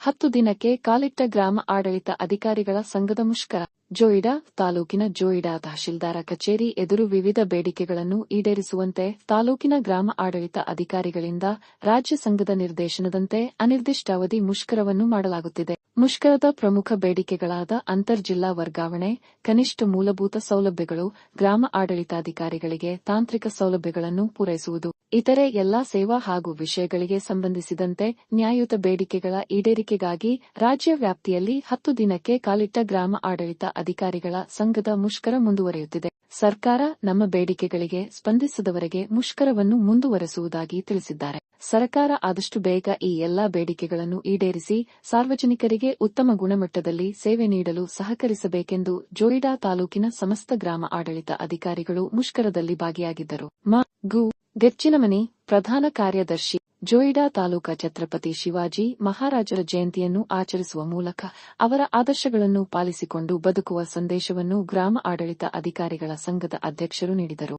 ಹತ್ತು ದಿನಕ್ಕೆ ಕಾಲಿಟ್ಟ ಗ್ರಾಮ ಆಡಳಿತ ಅಧಿಕಾರಿಗಳ ಸಂಘದ ಮುಷ್ಕರ. ಜೋಯಿಡಾ ತಾಲೂಕಿನ ಜೋಯಿಡಾ ತಹಶೀಲ್ದಾರ ಕಚೇರಿ ಎದುರು ವಿವಿಧ ಬೇಡಿಕೆಗಳನ್ನು ಈಡೇರಿಸುವಂತೆ ತಾಲೂಕಿನ ಗ್ರಾಮ ಆಡಳಿತ ಅಧಿಕಾರಿಗಳಿಂದ ರಾಜ್ಯ ಸಂಘದ ನಿರ್ದೇಶನದಂತೆ ಅನಿರ್ದಿಷ್ಟಾವಧಿ ಮುಷ್ಕರವನ್ನು ಮಾಡಲಾಗುತ್ತಿದೆ. ಮುಷ್ಕರದ ಪ್ರಮುಖ ಬೇಡಿಕೆಗಳಾದ ಅಂತರ್ಜಿಲ್ಲಾ ವರ್ಗಾವಣೆ, ಕನಿಷ್ಠ ಮೂಲಭೂತ ಸೌಲಭ್ಯಗಳು, ಗ್ರಾಮ ಆಡಳಿತಾಧಿಕಾರಿಗಳಿಗೆ ತಾಂತ್ರಿಕ ಸೌಲಭ್ಯಗಳನ್ನು ಪೂರೈಸುವುದು. ಇತರೆ ಎಲ್ಲಾ ಸೇವಾ ಹಾಗೂ ವಿಷಯಗಳಿಗೆ ಸಂಬಂಧಿಸಿದಂತೆ ನ್ಯಾಯಯುತ ಬೇಡಿಕೆಗಳ ಈಡೇರಿಕೆಗಾಗಿ ರಾಜ್ಯ ವ್ಯಾಪ್ತಿಯಲ್ಲಿ ಹತ್ತು ದಿನಕ್ಕೆ ಕಾಲಿಟ್ಟ ಗ್ರಾಮ ಆಡಳಿತ ಅಧಿಕಾರಿಗಳ ಸಂಘದ ಮುಷ್ಕರ ಮುಂದುವರೆಯುತ್ತಿದೆ. ಸರ್ಕಾರ ನಮ್ಮ ಬೇಡಿಕೆಗಳಿಗೆ ಸ್ಪಂದಿಸದವರೆಗೆ ಮುಷ್ಕರವನ್ನು ಮುಂದುವರೆಸುವುದಾಗಿ ತಿಳಿಸಿದ್ದಾರೆ. ಸರ್ಕಾರ ಆದಷ್ಟು ಬೇಗ ಈ ಎಲ್ಲಾ ಬೇಡಿಕೆಗಳನ್ನು ಈಡೇರಿಸಿ ಸಾರ್ವಜನಿಕರಿಗೆ ಉತ್ತಮ ಗುಣಮಟ್ಟದಲ್ಲಿ ಸೇವೆ ನೀಡಲು ಸಹಕರಿಸಬೇಕೆಂದು ಜೋಯಿಡಾ ತಾಲೂಕಿನ ಸಮಸ್ತ ಗ್ರಾಮ ಆಡಳಿತ ಅಧಿಕಾರಿಗಳು ಮುಷ್ಕರದಲ್ಲಿ ಭಾಗಿಯಾಗಿದ್ದರು. ಮ. ಗು. ಗೆಚ್ಚಿನಮನಿ, ಪ್ರಧಾನ ಕಾರ್ಯದರ್ಶಿ, ಜೋಯಿಡಾ ತಾಲೂಕಾ ಛತ್ರಪತಿ ಶಿವಾಜಿ ಮಹಾರಾಜರ ಜಯಂತಿಯನ್ನು ಆಚರಿಸುವ ಮೂಲಕ ಅವರ ಆದರ್ಶಗಳನ್ನು ಪಾಲಿಸಿಕೊಂಡು ಬದುಕುವ ಸಂದೇಶವನ್ನು ಗ್ರಾಮ ಆಡಳಿತ ಅಧಿಕಾರಿಗಳ ಸಂಘದ ಅಧ್ಯಕ್ಷರು ನೀಡಿದರು.